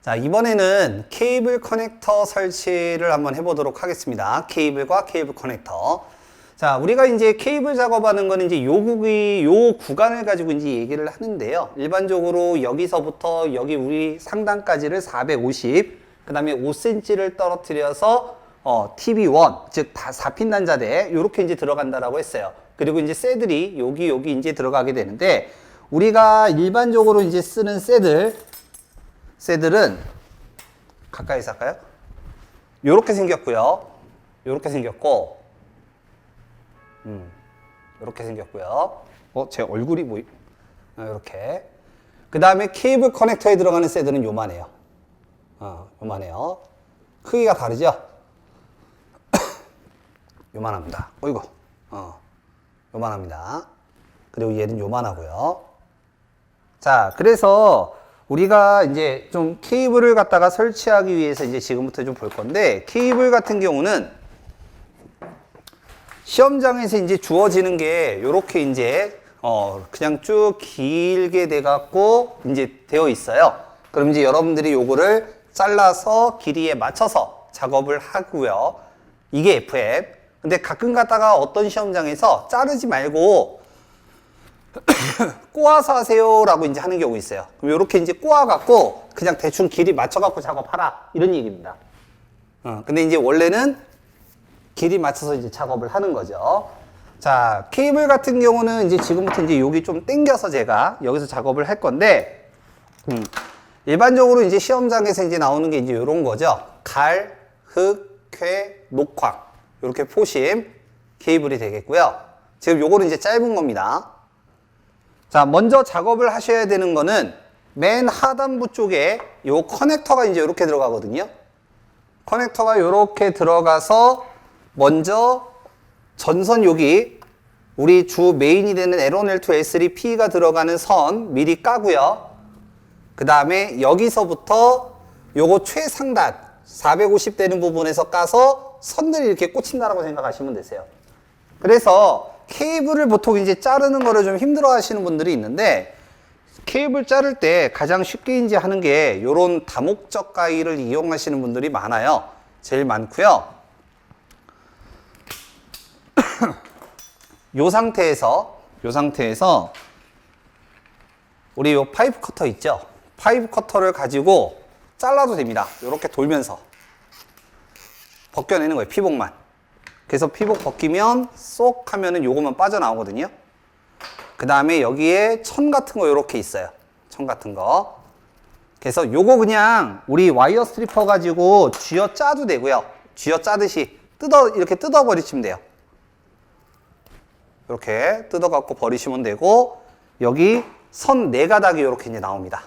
자, 이번에는 케이블 커넥터 설치를 한번 해보도록 하겠습니다. 케이블과 케이블 커넥터. 자, 우리가 이제 케이블 작업하는 거는 이제 요 구기, 요 구간을 가지고 이제 얘기를 하는데요. 일반적으로 여기서부터 여기 우리 상단까지를 450, 그 다음에 5cm를 떨어뜨려서 어, TV1, 즉 다 4핀 단자대, 요렇게 이제 들어간다라고 했어요. 그리고 이제 쇠들이 여기, 여기 이제 들어가게 되는데, 우리가 일반적으로 이제 쓰는 쇠들, 쇠들은 가까이서 할까요? 요렇게 생겼고요. 요렇게 생겼고, 음, 요렇게 생겼고요. 어, 제 얼굴이 보이, 어, 요렇게. 그 다음에 케이블 커넥터에 들어가는 쇠들은 요만해요. 어, 요만해요. 크기가 다르죠? 요만합니다. 어이구, 어, 요만합니다. 그리고 얘는 요만하고요. 자, 그래서 우리가 이제 좀 케이블을 갖다가 설치하기 위해서 이제 지금부터 좀 볼 건데, 케이블 같은 경우는 시험장에서 이제 주어지는 게 요렇게 이제 어 그냥 쭉 길게 돼 갖고 이제 되어 있어요. 그럼 이제 여러분들이 요거를 잘라서 길이에 맞춰서 작업을 하고요. 이게 FF. 근데 가끔 가다가 어떤 시험장에서 자르지 말고 꼬아서 하세요라고 이제 하는 경우 있어요. 그럼 이렇게 이제 꼬아 갖고 그냥 대충 길이 맞춰 갖고 작업하라 이런 얘기입니다. 어, 근데 이제 원래는 길이 맞춰서 이제 작업을 하는 거죠. 자, 케이블 같은 경우는 이제 지금부터 이제 여기 좀 당겨서 제가 여기서 작업을 할 건데, 음, 일반적으로 이제 시험장에서 이제 나오는 게 이제 이런 거죠. 갈, 흙, 쾌, 녹황. 이렇게 포심 케이블이 되겠고요. 지금 요거는 이제 짧은 겁니다. 자, 먼저 작업을 하셔야 되는 거는 맨 하단부 쪽에 요 커넥터가 이제 이렇게 들어가거든요. 커넥터가 이렇게 들어가서 먼저 전선 여기 우리 주 메인이 되는 L1, L2, L3P가 들어가는 선 미리 까고요. 그 다음에 여기서부터 요거 최상단 450 되는 부분에서 까서 선들이 이렇게 꽂힌다라고 생각하시면 되세요. 그래서 케이블을 보통 이제 자르는 거를 좀 힘들어 하시는 분들이 있는데 케이블 자를 때 가장 쉽게 이제 하는 게 요런 다목적 가위를 이용하시는 분들이 많아요. 제일 많고요. 요 상태에서 요 상태에서 우리 요 파이프 커터 있죠? 파이프 커터를 가지고 잘라도 됩니다. 이렇게 돌면서 벗겨내는 거예요. 피복만. 그래서 피복 벗기면 쏙 하면은 요거만 빠져나오거든요. 그 다음에 여기에 천 같은 거 이렇게 있어요. 천 같은 거. 그래서 요거 그냥 우리 와이어 스트리퍼 가지고 쥐어 짜도 되고요. 쥐어 짜듯이 뜯어 이렇게 뜯어 버리시면 돼요. 이렇게 뜯어 갖고 버리시면 되고 여기 선 네 가닥이 이렇게 이제 나옵니다.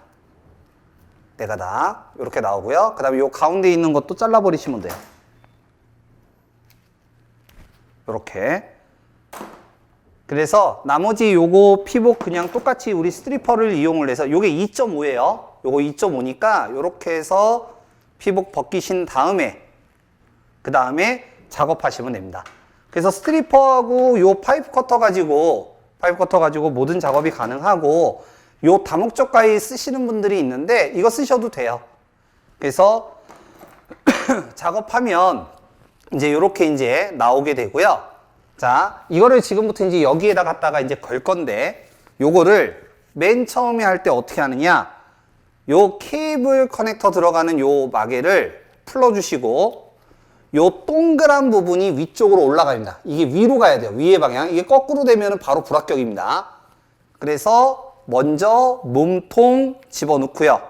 네 가닥 이렇게 나오고요. 그다음에 요 가운데 있는 것도 잘라 버리시면 돼요. 이렇게. 그래서 나머지 요거 피복 그냥 똑같이 우리 스트리퍼를 이용을 해서 요게 2.5예요. 요거 2.5니까 요렇게 해서 피복 벗기신 다음에 그 다음에 작업하시면 됩니다. 그래서 스트리퍼하고 요 파이프 커터 가지고 파이프 커터 가지고 모든 작업이 가능하고 요 다목적 가위 쓰시는 분들이 있는데 이거 쓰셔도 돼요. 그래서 작업하면 이제 요렇게 이제 나오게 되고요. 자, 이거를 지금부터 이제 여기에다 갖다가 이제 걸 건데 요거를 맨 처음에 할 때 어떻게 하느냐? 요 케이블 커넥터 들어가는 요 마개를 풀어 주시고 요 동그란 부분이 위쪽으로 올라갑니다. 이게 위로 가야 돼요. 위의 방향. 이게 거꾸로 되면 바로 불합격입니다. 그래서 먼저 몸통 집어넣고요.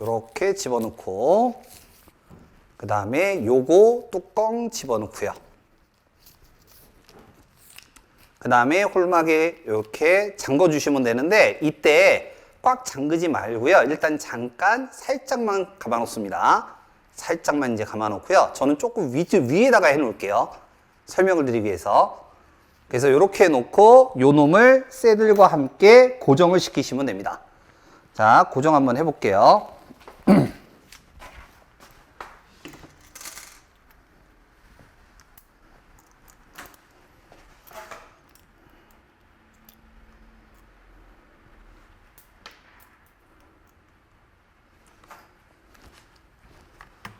이렇게 집어넣고 그 다음에 요거 뚜껑 집어넣고요. 그 다음에 홀막에 이렇게 잠궈 주시면 되는데 이때 꽉 잠그지 말고요. 일단 잠깐 살짝만 감아 놓습니다. 살짝만 이제 감아 놓고요. 저는 조금 위, 위에다가 해 놓을게요. 설명을 드리기 위해서. 그래서 이렇게 해 놓고 요 놈을 쇠들과 함께 고정을 시키시면 됩니다. 자, 고정 한번 해볼게요.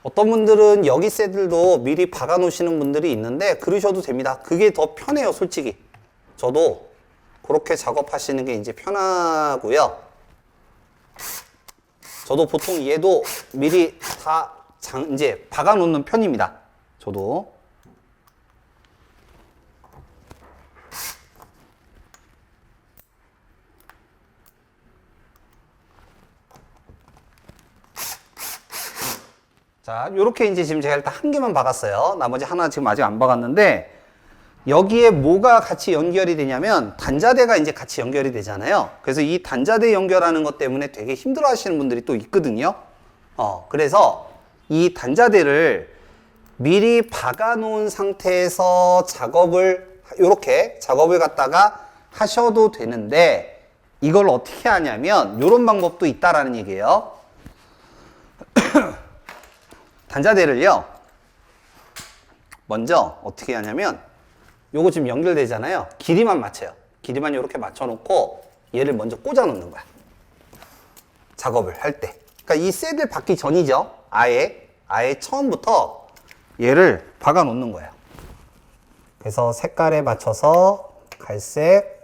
어떤 분들은 여기 쇠들도 미리 박아 놓으시는 분들이 있는데 그러셔도 됩니다. 그게 더 편해요, 솔직히. 저도 그렇게 작업하시는 게 이제 편하고요. 저도 보통 얘도 미리 다 장, 이제 박아 놓는 편입니다. 저도. 자, 요렇게 이제 지금 제가 일단 한 개만 박았어요. 나머지 하나 지금 아직 안 박았는데, 여기에 뭐가 같이 연결이 되냐면, 단자대가 이제 같이 연결이 되잖아요. 그래서 이 단자대 연결하는 것 때문에 되게 힘들어 하시는 분들이 또 있거든요. 어, 그래서 이 단자대를 미리 박아 놓은 상태에서 작업을, 요렇게 작업을 갖다가 하셔도 되는데, 이걸 어떻게 하냐면, 요런 방법도 있다라는 얘기예요. 단자대를요 먼저 어떻게 하냐면 요거 지금 연결되잖아요. 길이만 맞춰요. 길이만 이렇게 맞춰 놓고 얘를 먼저 꽂아 놓는 거야. 작업을 할 때. 그러니까 이 셋을 받기 전이죠. 아예 아예 처음부터 얘를 박아 놓는 거예요 그래서 색깔에 맞춰서 갈색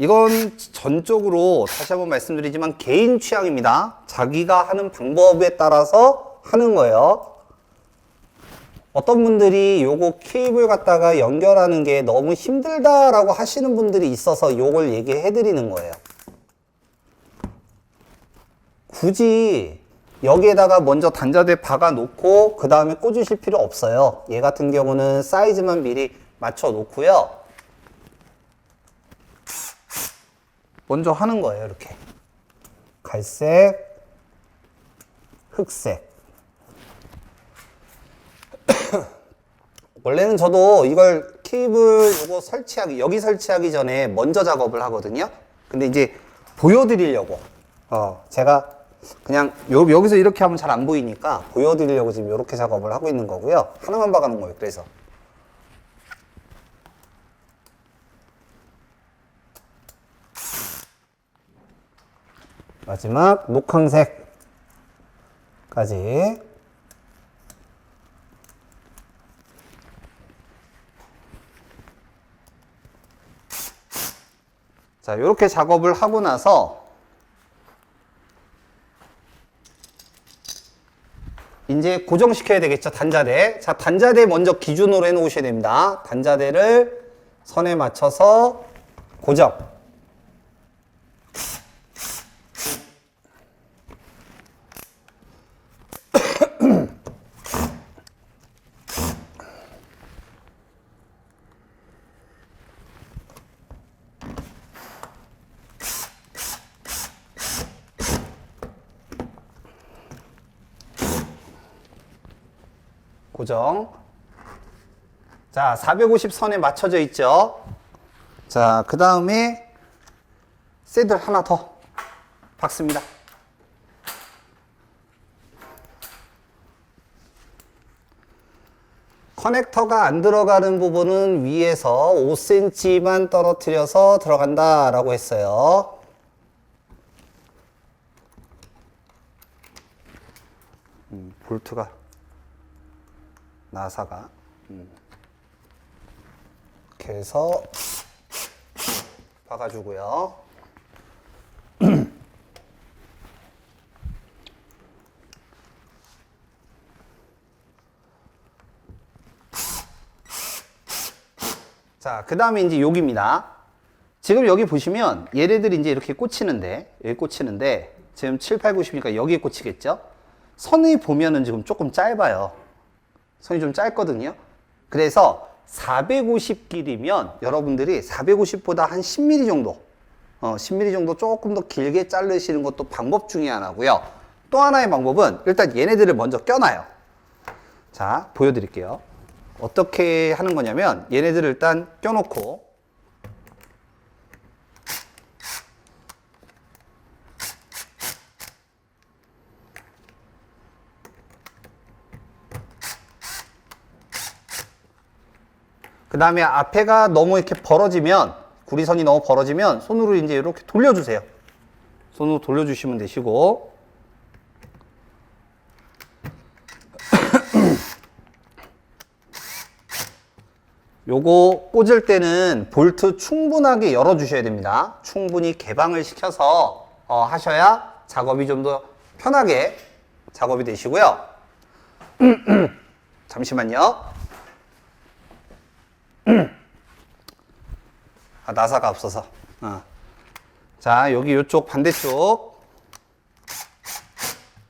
이건 전적으로 다시 한번 말씀드리지만 개인 취향입니다. 자기가 하는 방법에 따라서 하는 거예요. 어떤 분들이 요거 케이블 갖다가 연결하는 게 너무 힘들다라고 하시는 분들이 있어서 요걸 얘기해 드리는 거예요. 굳이 여기에다가 먼저 단자대 박아 놓고 그 다음에 꽂으실 필요 없어요. 얘 같은 경우는 사이즈만 미리 맞춰 놓고요. 먼저 하는 거예요, 이렇게. 갈색, 흑색. 원래는 저도 이걸 케이블 이거 설치하기, 여기 설치하기 전에 먼저 작업을 하거든요. 근데 이제 보여드리려고. 어, 제가 그냥 요, 여기서 이렇게 하면 잘 안 보이니까 보여드리려고 지금 이렇게 작업을 하고 있는 거고요. 하나만 박아놓은 거예요, 그래서. 마지막 녹황색까지. 자 이렇게 작업을 하고 나서 이제 고정시켜야 되겠죠 단자대. 자 단자대 먼저 기준으로 해 놓으셔야 됩니다. 단자대를 선에 맞춰서 고정 고정. 자, 450선에 맞춰져 있죠. 자, 그 다음에 새들 하나 더 박습니다. 커넥터가 안 들어가는 부분은 위에서 5cm만 떨어뜨려서 들어간다 라고 했어요. 음, 볼트가 나사가 음. 이렇게 해서 박아주고요. 자, 그 다음에 이제 여기입니다. 지금 여기 보시면 얘네들이 이제 이렇게 꽂히는데, 여기 꽂히는데, 지금 7, 8, 90이니까 여기에 꽂히겠죠? 선이 보면은 지금 조금 짧아요. 선이 좀 짧거든요. 그래서 450 길이면 여러분들이 450보다 한 10mm 정도, 어, 10mm 정도 조금 더 길게 자르시는 것도 방법 중에 하나고요. 또 하나의 방법은 일단 얘네들을 먼저 껴놔요. 자, 보여드릴게요. 어떻게 하는 거냐면 얘네들을 일단 껴놓고 그 다음에 앞에가 너무 이렇게 벌어지면 구리선이 너무 벌어지면 손으로 이제 이렇게 돌려주세요. 손으로 돌려주시면 되시고 요거 꽂을 때는 볼트 충분하게 열어주셔야 됩니다. 충분히 개방을 시켜서 어, 하셔야 작업이 좀 더 편하게 작업이 되시고요. 잠시만요. 아, 나사가 없어서. 어. 자, 여기 이쪽 반대쪽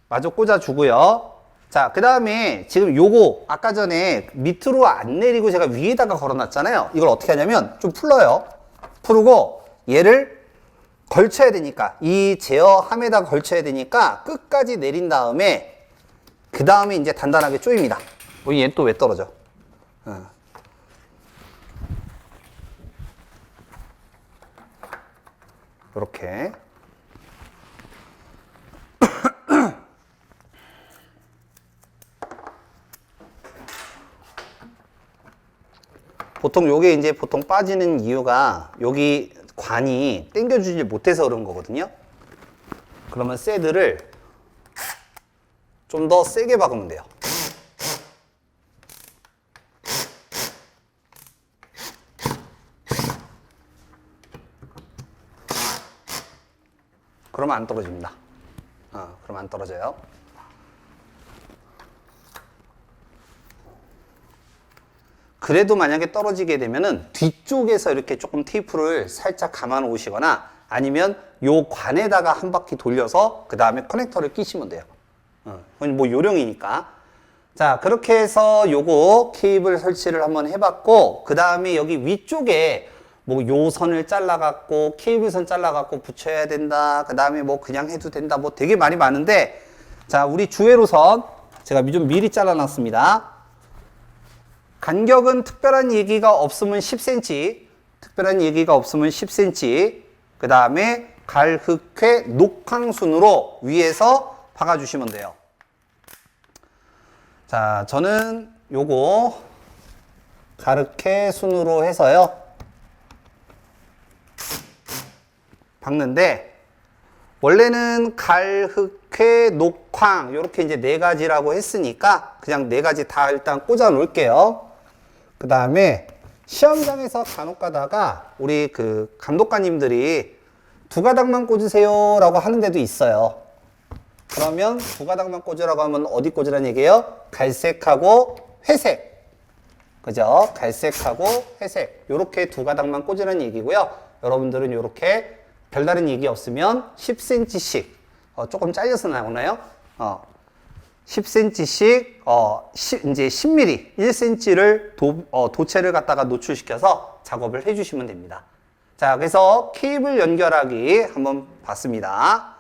마저 꽂아주고요. 자, 그 다음에 지금 요거 아까 전에 밑으로 안 내리고 제가 위에다가 걸어놨잖아요. 이걸 어떻게 하냐면 좀 풀어요. 풀고 얘를 걸쳐야 되니까 이 제어함에다 걸쳐야 되니까 끝까지 내린 다음에 그 다음에 이제 단단하게 조입니다. 뭐 얘는 또 왜 떨어져? 어. 이렇게 보통 요게 이제 보통 빠지는 이유가 여기 관이 당겨주지 못해서 그런 거거든요. 그러면 새드를 좀더 세게 박으면 돼요. 그러면 안 떨어집니다. 어, 그러면 안 떨어져요. 그래도 만약에 떨어지게 되면은 뒤쪽에서 이렇게 조금 테이프를 살짝 감아 놓으시거나 아니면 요 관에다가 한 바퀴 돌려서 그 다음에 커넥터를 끼시면 돼요. 어, 뭐 요령이니까. 자, 그렇게 해서 요거 케이블 설치를 한번 해봤고, 그 다음에 여기 위쪽에 뭐 요 선을 잘라갖고, 케이블 선 잘라갖고 붙여야 된다. 그 다음에 뭐 그냥 해도 된다. 뭐 되게 말이 많은데, 자, 우리 주회로선 제가 좀 미리 잘라놨습니다. 간격은 특별한 얘기가 없으면 10cm, 특별한 얘기가 없으면 10cm, 그 다음에 갈 흑 회 녹황순으로 위에서 박아주시면 돼요. 자, 저는 요거 가르케 순으로 해서요. 박는데 원래는 갈 흑회 녹황 요렇게 이제 네 가지라고 했으니까 그냥 네 가지 다 일단 꽂아 놓을게요. 그 다음에 시험장에서 간혹 가다가 우리 그 감독관님들이 두 가닥만 꽂으세요 라고 하는 데도 있어요. 그러면 두 가닥만 꽂으라고 하면 어디 꽂으라는 얘기예요? 갈색하고 회색. 그죠? 갈색하고 회색. 요렇게 두 가닥만 꽂으라는 얘기고요. 여러분들은 요렇게 별다른 얘기 없으면 10cm씩 어, 조금 잘려서 나오나요? 어, 10cm씩 어, 시, 이제 10mm, 1cm를 도, 어, 도체를 갖다가 노출시켜서 작업을 해주시면 됩니다. 자, 그래서 케이블 연결하기 한번 봤습니다.